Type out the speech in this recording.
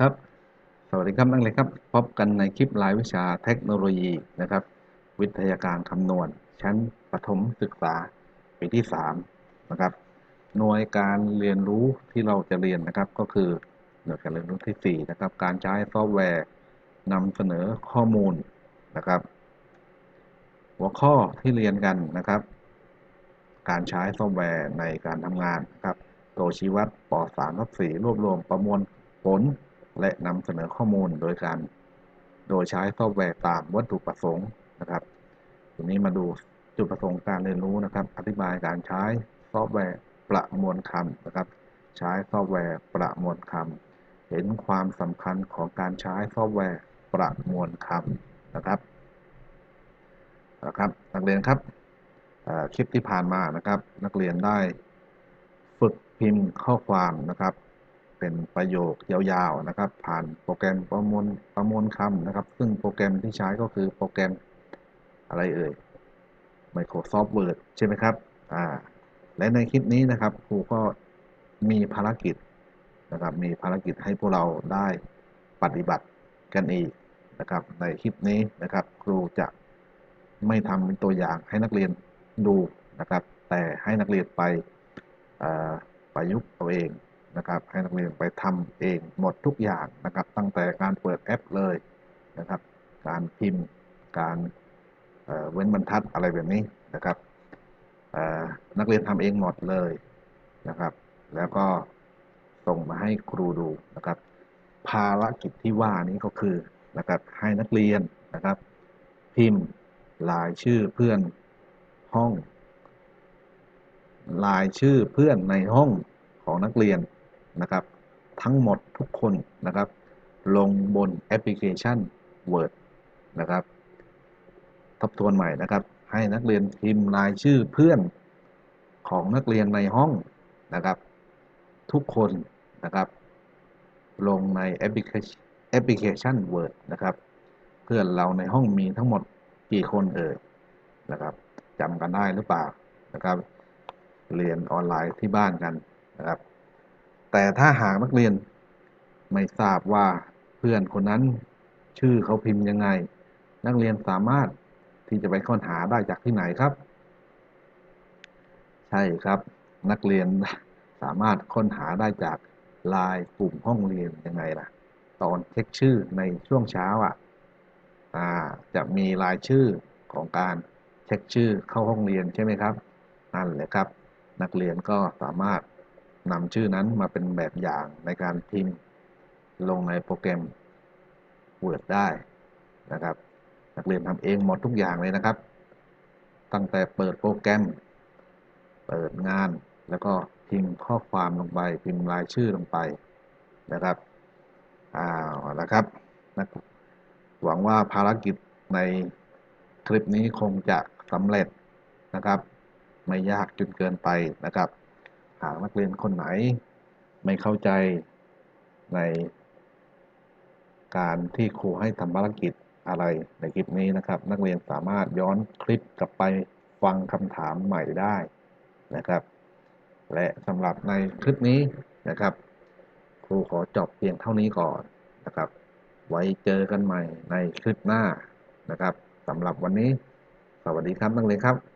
ครับ สวัสดีครับนักเรียนครับ พบกันในคลิปรายวิชาเทคโนโลยีนะครับ วิทยาการคำนวณ ชั้นประถมศึกษาปีที่3นะครับ หน่วยการเรียนรู้ที่เราจะเรียนนะครับ ก็คือหน่วยการเรียนรู้ที่4นะครับ การใช้ซอฟต์แวร์นำเสนอข้อมูลนะครับ หัวข้อที่เรียนกันนะครับ การใช้ซอฟต์แวร์ในการทำงานนะครับ ตัวชี้วัดปอสามทับสี่รวบรวมประมวลผล และนำเสนอข้อมูลโดยการโดยใช้ซอฟต์แวร์ตามวัตถุประสงค์นะครับทีนี้มาดูจุดประสงค์การเรียนรู้นะครับ อธิบายการใช้ซอฟต์แวร์ประมวลคำนะครับ ใช้ซอฟต์แวร์ประมวลคำเห็นความสำคัญของการใช้ซอฟต์แวร์ประมวลคำนะครับนะครับ นักเรียนครับคลิปที่ผ่านมานะครับ นักเรียนได้ฝึกพิมพ์ข้อความนะครับ เป็นประโยคยาวๆนะครับ ผ่านโปรแกรมประมวลประมวลคำนะครับ ซึ่งโปรแกรมที่ใช้ก็คือโปรแกรมอะไรเอ่ย Microsoft Word ใช่ไหมครับอ่าและในคลิปนี้นะครับครูก็มีภารกิจนะครับ มีภารกิจให้พวกเราได้ปฏิบัติกันอีกนะครับ ในคลิปนี้นะครับ ครูจะไม่ทำเป็นตัวอย่างให้นักเรียนดูนะครับ แต่ให้นักเรียนไปประยุกต์เอาเอง นะครับ ให้นักเรียนไปทำเองหมดทุกอย่างนะครับ ตั้งแต่การเปิดแอปเลยนะครับ การพิมพ์การเว้นบรรทัดอะไรแบบนี้นะครับนักเรียนทำเองหมดเลยนะครับ แล้วก็ส่งมาให้ครูดูนะครับ ภารกิจที่ว่านี้ก็คือนะครับให้นักเรียนนะครับ พิมพ์รายชื่อเพื่อนห้องรายชื่อเพื่อนในห้องของนักเรียน นะครับ ทั้งหมดทุกคนนะครับ ลงบนแอปพลิเคชัน Word นะครับ ทบทวนใหม่นะครับ ให้นักเรียนพิมพ์รายชื่อเพื่อนของนักเรียนในห้องนะครับ ทุกคนนะครับ ลงในแอปพลิเคชันแอปพลิเคชัน Word นะครับ เพื่อนเราในห้องมีทั้งหมดกี่คนเอ่ยนะครับจำกันได้หรือเปล่านะครับ เรียนออนไลน์ที่บ้านกันนะครับ แต่ถ้าหากนักเรียนไม่ทราบว่าเพื่อนคนนั้นชื่อเขาพิมพ์ยังไง นักเรียนสามารถที่จะไปค้นหาได้จากที่ไหนครับ ใช่ครับ นักเรียนสามารถค้นหาได้จากลน์กลุ่มห้องเรียนยังไงล่ะ ตอนเช็คชื่อในช่วงเช้าอะจะมีรายชื่อของการเช็คชื่อเข้าห้องเรียนใช่ไหมครับนั่นแหละครับ นักเรียนก็สามารถ นำชื่อนั้นมาเป็นแบบอย่างในการพิมพ์ลงในโปรแกรม Word ได้นะครับ นักเรียนทำเองหมดทุกอย่างเลยนะครับ ตั้งแต่เปิดโปรแกรม เปิดงาน แล้วก็พิมพ์ข้อความลงไป พิมพ์รายชื่อลงไปนะครับอ้าวแล้วครับนะหวังว่าภารกิจในคลิปนี้คงจะสำเร็จนะครับ ไม่ยากจนเกินไปนะครับ หากนักเรียนคนไหน ไม่เข้าใจในการที่ครูให้ทำภารกิจอะไรในคลิปนี้นะครับ นักเรียนสามารถย้อนคลิปกลับไปฟังคำถามใหม่ได้นะครับ และสำหรับในคลิปนี้นะครับ ครูขอจบเพียงเท่านี้ก่อนนะครับ ไว้เจอกันใหม่ในคลิปหน้านะครับสำหรับวันนี้ สวัสดีครับนักเรียนครับ